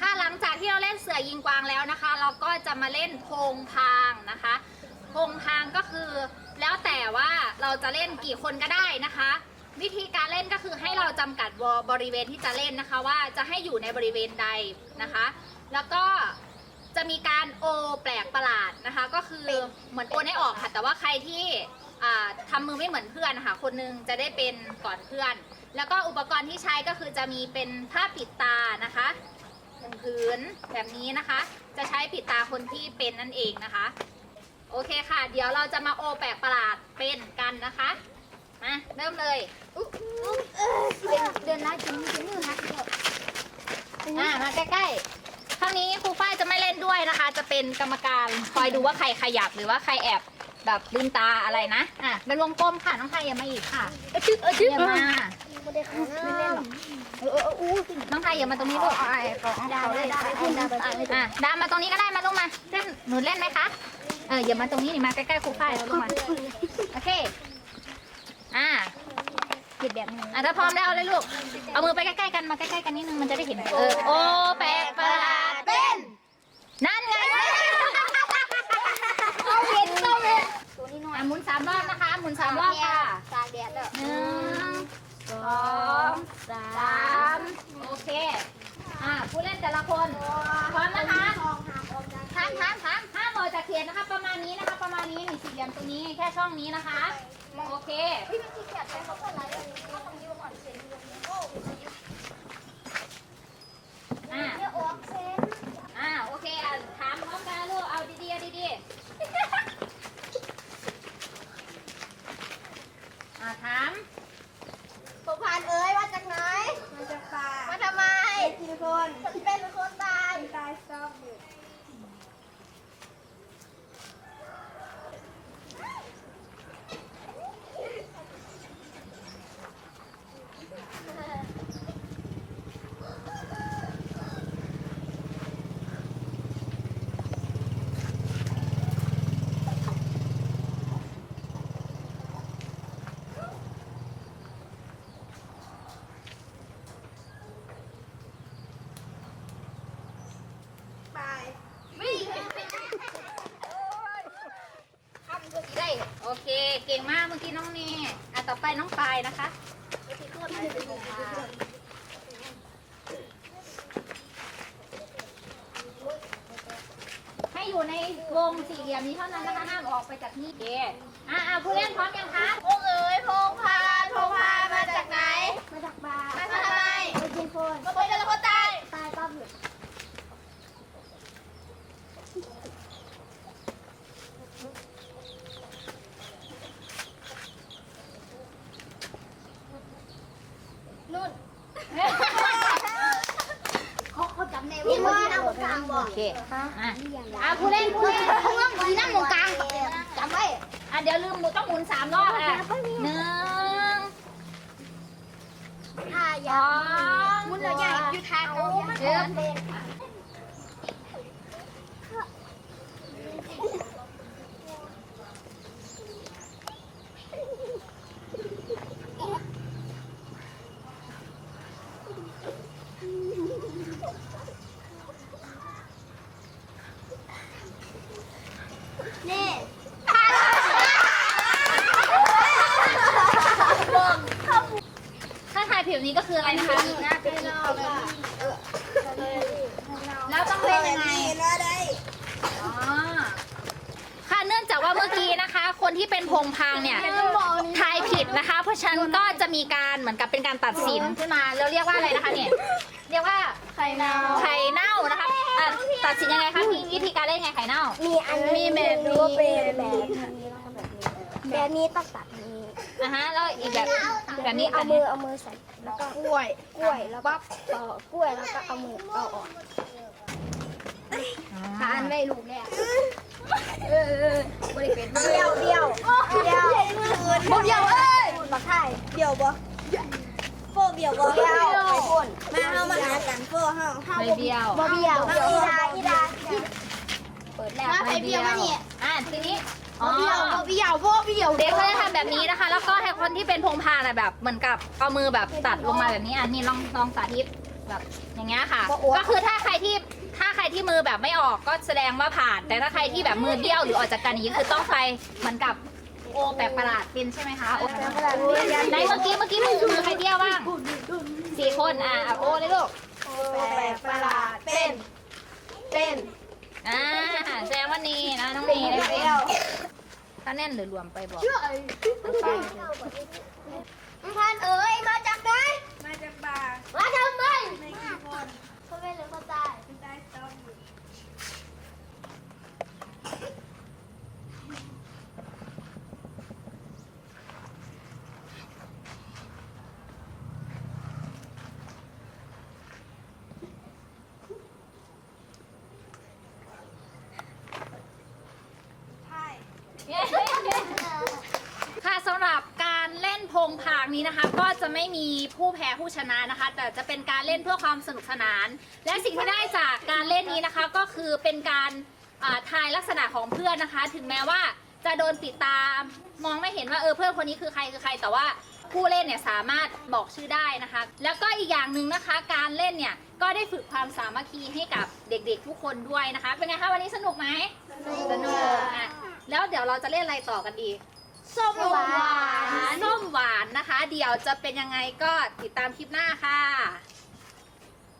ถ้าหลังจากที่เราเล่นเสือยิงกวางแล้วนะคะ เราก็จะมาเล่นโพงพางนะคะโพงพางก็คือ แล้วแต่ว่าเราจะเล่นกี่คนก็ได้นะคะ วิธีการเล่นก็คือให้เราจำกัดวบริเวณที่จะเล่นนะคะ ว่าจะให้อยู่ในบริเวณใดนะคะ แล้วก็จะมีการโอแปลกประหลาดนะคะ ก็คือเหมือนโอนให้ออกค่ะ แต่ว่าใครที่อ่าทำมือไม่เหมือนเพื่อนนะคะคนหนึงจะได้เป็นก่อนเพื่อน แล้วก็อุปกรณ์ที่ใช้ก็คือจะมีเป็นผ้าปิดตานะคะ หนึ่งผืนแบบนี้นะคะ จะใช้ปิดตาคนที่เป็นนั่นเองนะคะ โอเคค่ะ เดี๋ยวเราจะมาโอแปลกประหลาดเป็นกันนะคะ มาเริ่มเลยเดินไล่กินกินมือนะอ่ามาใกล้ๆครั้งนี้ครูฝ้ายจะไม่เล่นด้วยนะคะ จะเป็นกรรมการคอยดูว่าใครขยับหรือว่าใครแอบแบบลืมตาอะไรนะ อะเป็นวงกลมค่ะน้องไทยอย่ามาอีกค่ะเออชื่อเออชื่ออย่ามา ไม่ได้ไม่เล่นหรอกเออเอออู้น้องไทยอย่ามาตรงนี้ลูกไอ้ของดาได้ได้พูดดาวไดามาตรงนี้ก็ได้มาลงมาเล่นหนูเล่นไหมคะเอออย่ามาตรงนี้นี่มาใกล้ๆครูฝ้ายลงมาโอเคอ่าผิดแบบนี้อะถ้าพร้อมแล้วเอาเลยลูกเอามือไปใกล้ๆกันมาใกล้ๆกันนิดนึงมันจะได้เห็นเออโอ้แปลกประหลาดเป็นนั่นไงเอาเห็นเอาเห็นตัวนี้หน่อยอะหมุนสามรอบนะคะหมุนสามรอบค่ะตากแดดแล้ว สองสามโอเค อ่าผู้เล่นแต่ละคน พร้อมนะคะทางทางทางห้ามออกจากเขตนะคะ ประมาณนี้นะคะ ประมาณนี้นี่สี่เหลี่ยมตรงนี้แค่ช่องนี้นะคะ โอเค พี่มันขี้เกียจใช้เขาเพื่อะไรเขาต้องยืมก่อนเซนโอ้ เนี่ยออกเซน อ่าโอเคอะถามพร้อมกันนะลูกเอาดีๆเอาดีๆอ่าถาม ผมผ่านเอ้ยมาจากไหน มาจากป่ามาทำไมกี่คนเป็นคนตายตายซอบอยู่ ตายวิ่ง ได้โอ เคเก่งมากเมื่อกี้น้องเนอะต่อไปน้องปายนะคะให้อยู่ในวงสี่เหลี่ยมนี้เท่านั้นนะคะห้ามออกไปจากนี่เดอะอะผู้เล่นพร้อมยังคะพงเอ๋ยพงพานพงพานมาจากไหน มาจากบ้านมาทำไมมากินคนมาเป็นคนตายตายก็หยุดนู่นเขาเขาจำใน ว่าที่นั่งตรงกลางบอโอกเคอะอะผู้เล่นผู้เล่นเขาว่าที่นั่งตรงกลางจำไว้อะเดี๋ยวลืมหมุนต้องหมุนสามรอบอะหนึ่งสองหมุนเลยใหญ่อยู่ทางเขาเจ็นถ้าถ่ายผิว นี้ก็คืออะไรนะคะแล้วต้องเล่นยังไงอ๋อค่ะเนื่องจากว่าเมื่อกี้นะคะ คนที่เป็นพงพางเนี่ยทายผิดนะคะ เพราะฉะนันก็จะมีการเหมือนกับเป็นการตัดสินขึ้นมาแล้วเรียกว่าอะไรนะคะเนี่ยเรียกว่าไข่นาวไข่เน่านะคะอะตัดสินยังไงคะมีวิธีการเล่นยังไงไข่เน่ามีอันมีแบบนี้เป็นแบบนี้แบบนี้ต้องตัดนี้ อะฮะแล้วอีกแบบแบบนี้เอาแบบมืนี้อเอามือใส่แล้วก็กล้วยกล้วยแล้วก็ต่อกล้วยแล้วก็เอามือเอาออกทานไม่ลูกเนี่ยเออบริเป็นเดียวเดียวเดียวบ่เดียวเอ้ยบักไทยเดี่ยวบ่โฟเดี่ยวบ่เดียวไปพุ่นมาเฮามาหากันโฟเฮาใบเดียวบ่เดียวอีดาอีดาเปิดแล้วใบเดียวอะทีนี้อ๋อเดียวบ่เดียวบ่เดียวเด็กเขาจะทำ แบบนี้นะคะ แล้วก็ให้คนที่เป็นพงพาน่ะแบบ เหมือนกับเอามือแบบตัดลงมาแบบนี้อะนี่ลองลองสาธิตแบบอย่างเงี้ยค่ะบ่โอ๊ตก็คือถ้าใครที่ถ้าใครที่มือแบบไม่ออกก็แสดงว่าผ่าน แต่ถ้าใครที่แบบมือเบี้ยวหรือออกจากกันอย่างนี้คือต้องไปเหมือนกับโอแปลกประหลาดเป็นใช่ไหมคะโอแปลกประหลาดไหนเมื่อกี้เมื่อกี้มือมือใครเบี้ยวบ้างสี่คนอะเอาโอเลยลูกแปลกประหลาดเป็นเป็นอ่าแสดงว่านี่นะน้องนีได้เป็ นถ้าแน่นหรือรวมไปบอกไปพันเอ๋ยมาจากไหน มาจากบาร์ มาทำไม ในกี่คน เขาเป็นหรือเขาตาย ใต้ต้นอยู่ ค่ะสำหรับการเล่นโพงพางนี้นะคะก็จะไม่มีผู้แพ้ผู้ชนะนะคะ แต่จะเป็นการเล่นเพื่อความสนุกสนาน และสิ่งที่ได้จากการเล่นนี้นะคะก็คือเป็นการอ่าทายลักษณะของเพื่อนนะคะ ถึงแม้ว่าจะโดนปิดตาม มองไม่เห็นว่าเออเพื่อนคนนี้คือใครคือใคร แต่ว่าผู้เล่นเนี่ยสามารถบอกชื่อได้นะคะ แล้วก็อีกอย่างหนึ่งนะคะ การเล่นเนี่ยก็ได้ฝึกความสามัคคีให้กับเด็กๆทุกคนด้วยนะคะ เป็นไงคะวันนี้สนุกไหมสนุกอะแล้วเดี๋ยวเราจะเล่นอะไรต่อกันดี ส้มหวาน ส้มหวานนะคะ เดี๋ยวจะเป็นยังไงก็ติดตามคลิปหน้าค่ะ